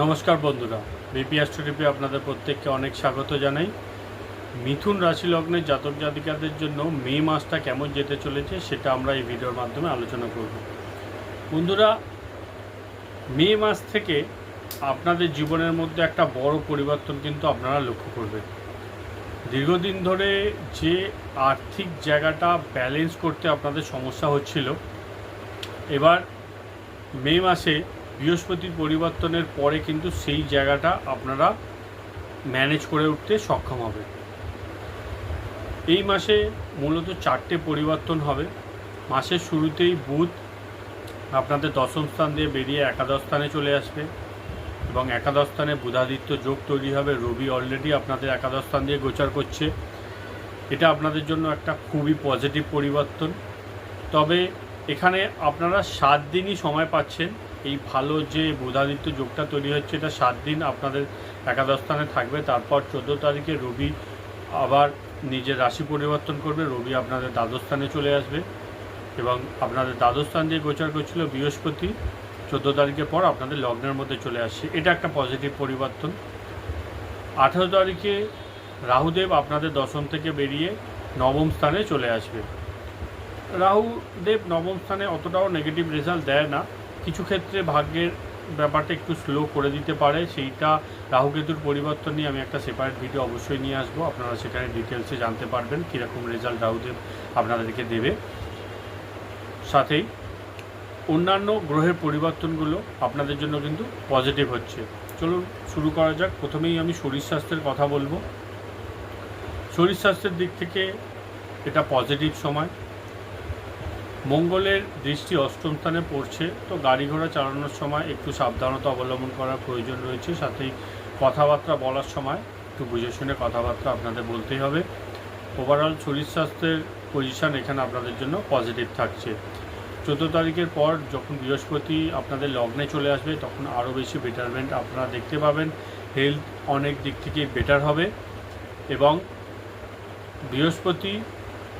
নমস্কার বন্ধুরা বিপি অ্যাস্ট্রোটিপে আপনাদের প্রত্যেককে অনেক স্বাগত জানাই। মিথুন রাশি লগ্নের জাতক জাতিকাদের জন্য মে মাসটা কেমন যেতে চলেছে সেটা আমরা এই ভিডিওর মাধ্যমে আলোচনা করব। বন্ধুরা, মে মাস থেকে আপনাদের জীবনের মধ্যে একটা বড় পরিবর্তন কিন্তু আপনারা লক্ষ্য করবেন। দীর্ঘদিন ধরে যে আর্থিক জায়গাটা ব্যালেন্স করতে আপনাদের সমস্যা হচ্ছিল, এবার মে মাসে বৃহস্পতির পরিবর্তনের পরে কিন্তু সেই জায়গাটা আপনারা ম্যানেজ করে উঠতে সক্ষম হবে। এই মাসে মূলত চারটে পরিবর্তন হবে। মাসের শুরুতেই বুধ আপনাদের দশম স্থান দিয়ে বেরিয়ে একাদশ স্থানে চলে আসবে এবং একাদশ স্থানে বুধাদিত্য যোগ তৈরি হবে। রবি অলরেডি আপনাদের একাদশ স্থান দিয়ে গোচার করছে। এটা আপনাদের জন্য একটা খুবই পজিটিভ পরিবর্তন। তবে এখানে আপনারা সাত দিনই সময় পাচ্ছেন। এই ভালো যে বুধাদিত্য যোগটা তৈরি হচ্ছে, এটা সাত দিন আপনাদের একাদশ স্থানে থাকবে। তারপর চোদ্দ তারিখে রবি আবার নিজের রাশি পরিবর্তন করবে। রবি আপনাদের দ্বাদশ স্থানে চলে আসবে এবং আপনাদের দ্বাদশ স্থান দিয়ে গোচার করছিল বৃহস্পতি। চোদ্দ তারিখের পর আপনাদের লগ্নের মধ্যে চলে আসছে। এটা একটা পজিটিভ পরিবর্তন। আঠেরো তারিখে রাহুদেব আপনাদের দশম থেকে বেরিয়ে নবম স্থানে চলে আসবে। রাহুদেব নবম স্থানে অতটাও নেগেটিভ রেজাল্ট দেয় না। কিছু ক্ষেত্রে ভাগ্যের ব্যাপারটা একটু স্লো করে দিতে পারে। সেইটা রাহুকেতুর পরিবর্তন নিয়ে আমি একটা সেপারেট ভিডিও অবশ্যই নিয়ে আসব। আপনারা সেখানে ডিটেলসে জানতে পারবেন কীরকম রেজাল্ট রাহুদেব আপনাদেরকে দেবে। সাথেই অন্যান্য গ্রহের পরিবর্তনগুলো আপনাদের জন্য কিন্তু পজিটিভ হচ্ছে। চলুন শুরু করা যাক। প্রথমেই আমি শরীর স্বাস্থ্যের কথা বলব। শরীর স্বাস্থ্যের দিক থেকে এটা পজিটিভ সময়। মঙ্গলের দৃষ্টি অষ্টম স্থানে পড়ছে, তো গাড়ি ঘোড়া চালানোর সময় একটু সাবধানতা অবলম্বন করার প্রয়োজন রয়েছে। সাথেই কথাবার্তা বলার সময় একটু বুঝে শুনে কথাবার্তা আপনাদের বলতেই হবে। ওভারঅল শরীর স্বাস্থ্যের পজিশন এখানে আপনাদের জন্য পজিটিভ থাকছে। চোদ্দ তারিখের পর যখন বৃহস্পতি আপনাদের লগ্নে চলে আসবে, তখন আরও বেশি বেটারমেন্ট আপনারা দেখতে পাবেন। হেলথ অনেক দিক থেকে বেটার হবে এবং বৃহস্পতি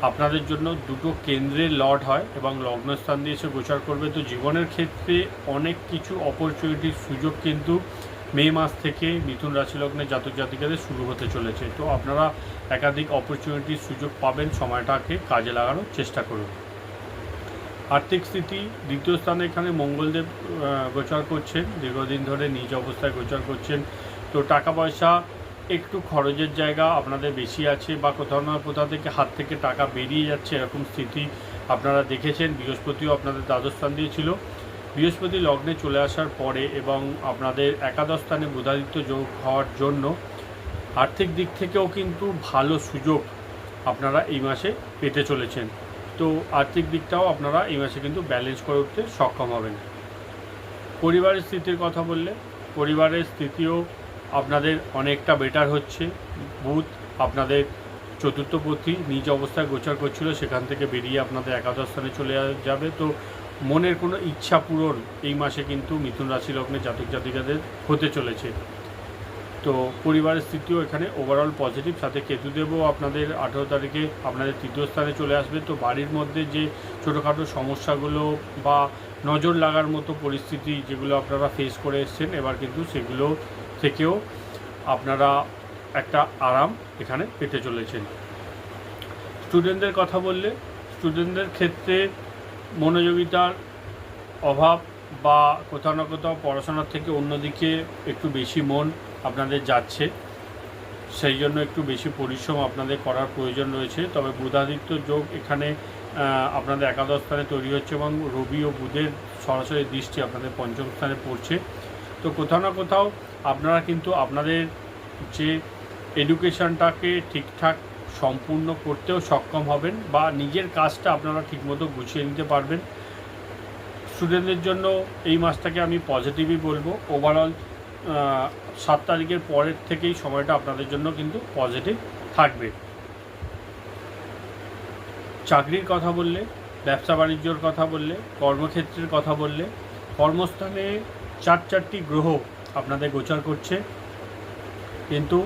আপনাদের জন্য দুটো কেন্দ্রে লর্ড হয় এবং লগ্নস্থান দিয়ে এসে গোচার করবে। তো জীবনের ক্ষেত্রে অনেক কিছু অপরচুনিটির সুযোগ কিন্তু মে মাস থেকে মিথুন রাশি লগ্নের জাতক জাতিকাদের শুরু হতে চলেছে। তো আপনারা একাধিক অপরচুনিটির সুযোগ পাবেন, সময়টাকে কাজে লাগানোর চেষ্টা করুন। আর্থিক স্থিতি, দ্বিতীয় স্থানে এখানে মঙ্গলদেব গোচর করছেন, দীর্ঘদিন ধরে নিজ অবস্থায় গোচর করছেন। তো টাকা পয়সা একটু খরচের জায়গা আপনাদের বেশি আছে বা কোথাও না কোথাও থেকে হাত থেকে টাকা বেরিয়ে যাচ্ছে, এরকম স্থিতি আপনারা দেখেছেন। বৃহস্পতিও আপনাদের দ্বাদশ স্থান দিয়েছিল। বৃহস্পতি লগ্নে চলে আসার পরে এবং আপনাদের একাদশ স্থানে বুধাদিত্য যোগ হওয়ার জন্য আর্থিক দিক থেকেও কিন্তু ভালো সুযোগ আপনারা এই মাসে পেতে চলেছেন। তো আর্থিক দিকটাও আপনারা এই মাসে কিন্তু ব্যালেন্স করে উঠতে সক্ষম হবেন। পরিবারের স্থিতির কথা বললে, পরিবারের স্থিতিও আপনাদের অনেকটা বেটার হচ্ছে। বুধ আপনাদের চতুর্থপতি নিজ অবস্থায় গোচর করছিল, সেখান থেকে বেরিয়ে আপনাদের একাদশ স্থানে চলে যাবে। তো মনের কোনো ইচ্ছা পূরণ এই মাসে কিন্তু মিথুন রাশি লগ্নে জাতক জাতিকাদের হতে চলেছে। তো পরিবারের স্থিতিও এখানে ওভারঅল পজিটিভ সাথে কেতুদেবও আপনাদের আঠেরো তারিখে আপনাদের তৃতীয় স্থানে চলে আসবে। তো বাড়ির মধ্যে যে ছোটোখাটো সমস্যাগুলো বা নজর লাগার মতো পরিস্থিতি যেগুলো আপনারা ফেস করে এসছেন, এবার কিন্তু সেগুলো থেকেও আপনারা একটা আরাম এখানে পেতে চলেছেন। স্টুডেন্টদের কথা বললে স্টুডেন্টদের ক্ষেত্রে মনোযোগিতার অভাব বা কোথাও না কোথাও পড়াশোনার থেকে অন্যদিকে একটু বেশি মন আপনাদের যাচ্ছে, সেই জন্য একটু বেশি পরিশ্রম আপনাদের করার প্রয়োজন রয়েছে। তবে বুধাদিত্য যোগ এখানে আপনাদের একাদশ স্থানে তৈরি হচ্ছে এবং রবি ও বুধের সরাসরি দৃষ্টি আপনাদের পঞ্চম স্থানে পড়ছে। তো কোথাও না কোথাও আপনারা কিন্তু আপনাদের যে এডুকেশনটাকে ঠিকঠাক সম্পূর্ণ করতেও সক্ষম হবেন বা নিজের কাজটা আপনারা ঠিকমতো গুছিয়ে নিতে পারবেন। স্টুডেন্টদের জন্য এই মাসটাকে আমি পজিটিভই বলব। ওভারঅল সাত তারিখের পরের থেকেই সময়টা আপনাদের জন্য কিন্তু পজিটিভ থাকবে। চাকরির কথা বললে, ব্যবসা বাণিজ্যর কথা বললে, কর্মক্ষেত্রের কথা বললে, কর্মস্থানে চার চারটি গ্রহ আপনাদের গোচর করছে। কিন্তু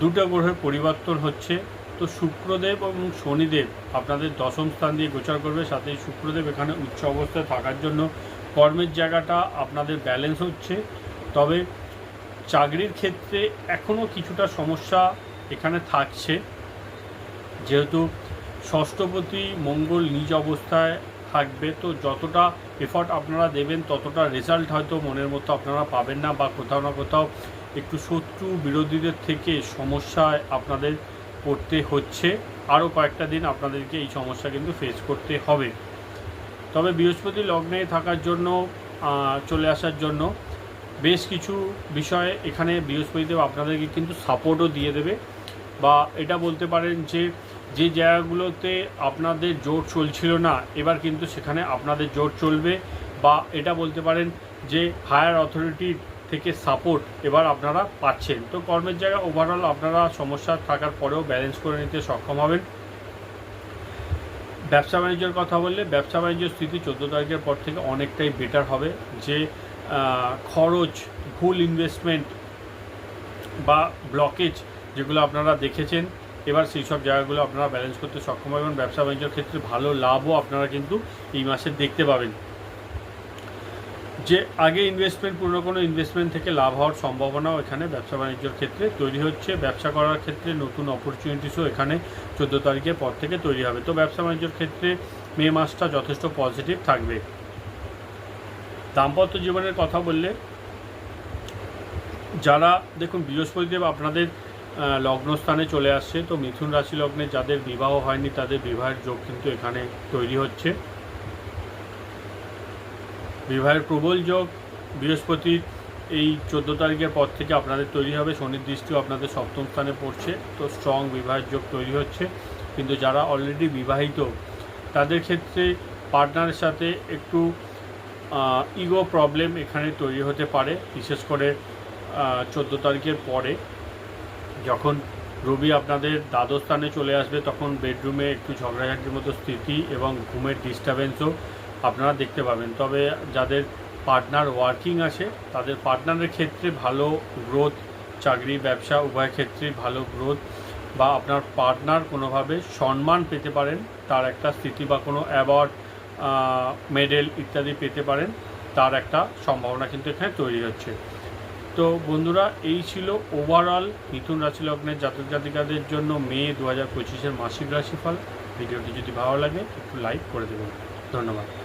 দুটো গ্রহের পরিবর্তন হচ্ছে। তো শুক্রদেব এবং শনিদেব আপনাদের দশম স্থান দিয়ে গোচর করবে। সাথে শুক্রদেব এখানে উচ্চ অবস্থায় থাকার জন্য কর্মের জায়গাটা আপনাদের ব্যালেন্স হচ্ছে। তবে চাকরির ক্ষেত্রে এখনও কিছুটা সমস্যা এখানে থাকছে। যেহেতু ষষ্ঠপতি মঙ্গল নিজ অবস্থায় থাকবে। তো যতটা এফর্ট আপনারা দেবেন, ততটা রেজাল্ট হয়তো মনের মতো আপনারা পাবেন না বা কোথাও না কোথাও একটু শত্রু বিরোধীদের থেকে সমস্যায় আপনাদের পড়তে হচ্ছে। আরও কয়েকটা দিন আপনাদেরকে এই সমস্যা কিন্তু ফেস করতে হবে। তবে বৃহস্পতি লগ্নে থাকার জন্য চলে আসার জন্য বেশ কিছু বিষয়ে এখানে বৃহস্পতিদেব আপনাদেরকে কিন্তু সাপোর্টও দিয়ে দেবে। বা এটা বলতে পারেন যে যে জায়গাগুলোতে আপনাদের জোর চলছিল না, এবার কিন্তু সেখানে আপনাদের জোর চলবে বা এটা বলতে পারেন যে হায়ার অথরিটি থেকে সাপোর্ট এবার আপনারা পাচ্ছেন। তো কর্মের জায়গায় ওভারঅল আপনারা সমস্যা থাকার পরেও ব্যালেন্স করে নিতে সক্ষম হবেন। ব্যবসা বাণিজ্যের কথা বললে, ব্যবসা বাণিজ্যের স্থিতি চোদ্দ তারিখের পর থেকে অনেকটাই বেটার হবে। যে খরচ, ভুল ইনভেস্টমেন্ট বা ব্লকেজ যেগুলো আপনারা দেখেছেন এবার সেই সব জায়গাগুলো আপনারা ব্যালেন্স করতে সক্ষম হবেন। ব্যবসা বাণিজ্যের ক্ষেত্রে ভালো লাভও আপনারা কিন্তু এই মাসে দেখতে পাবেন। যে আগে ইনভেস্টমেন্ট পুরনো কোনো ইনভেস্টমেন্ট থেকে লাভ হওয়ার সম্ভাবনাও এখানে ব্যবসা বাণিজ্যের ক্ষেত্রে তৈরি হচ্ছে। ব্যবসা করার ক্ষেত্রে নতুন অপরচুনিটিসও এখানে চোদ্দ তারিখের পর থেকে তৈরি হবে। তো ব্যবসা বাণিজ্যের ক্ষেত্রে মে মাসটা যথেষ্ট পজিটিভ থাকবে। দাম্পত্য জীবনের কথা বললে যারা, দেখুন, বৃহস্পতিদেব আপনাদের লগ্নস্থানে চলে আসছে। তো মিথুন রাশি লগ্নে যাদের বিবাহ হয়নি, তাদের বিবাহের যোগ কিন্তু এখানে তৈরি হচ্ছে। বিবাহের প্রবল যোগ বৃহস্পতির এই চোদ্দ তারিখের পর থেকে আপনাদের তৈরি হবে। শনির দৃষ্টিও আপনাদের সপ্তম স্থানে পড়ছে। তো স্ট্রং বিবাহের যোগ তৈরি হচ্ছে। কিন্তু যারা অলরেডি বিবাহিত, তাদের ক্ষেত্রে পার্টনারের সাথে একটু ইগো প্রবলেম এখানে তৈরি হতে পারে। বিশেষ করে চোদ্দ তারিখের পরে। যখন রবি আপনাদের দ্বাদশ স্থানে চলে আসবে, তখন বেডরুমে একটু ঝগড়াঝাটির মতো স্থিতি এবং ঘুমের ডিস্টারবেন্সও আপনারা দেখতে পাবেন। তবে যাদের পার্টনার ওয়ার্কিং আছে, তাদের পার্টনারের ক্ষেত্রে ভালো গ্রোথ চাকরি, ব্যবসা, উভয় ক্ষেত্রে ভালো গ্রোথ বা আপনার পার্টনার কোনোভাবে সম্মান পেতে পারেন, তার একটা স্থিতি বা কোনো অ্যাওয়ার্ড মেডেল ইত্যাদি পেতে পারেন, তার একটা সম্ভাবনা কিন্তু এখানে তৈরি হচ্ছে। তো বন্ধুরা, এই ছিল ওভারঅল মিথুন রাশি লগ্নের জাতক জাতিকাদের জন্য মে দু হাজার পঁচিশের মাসিক রাশিফল। ভিডিওটি যদি ভালো লাগে, একটু লাইক করে দেবেন। ধন্যবাদ।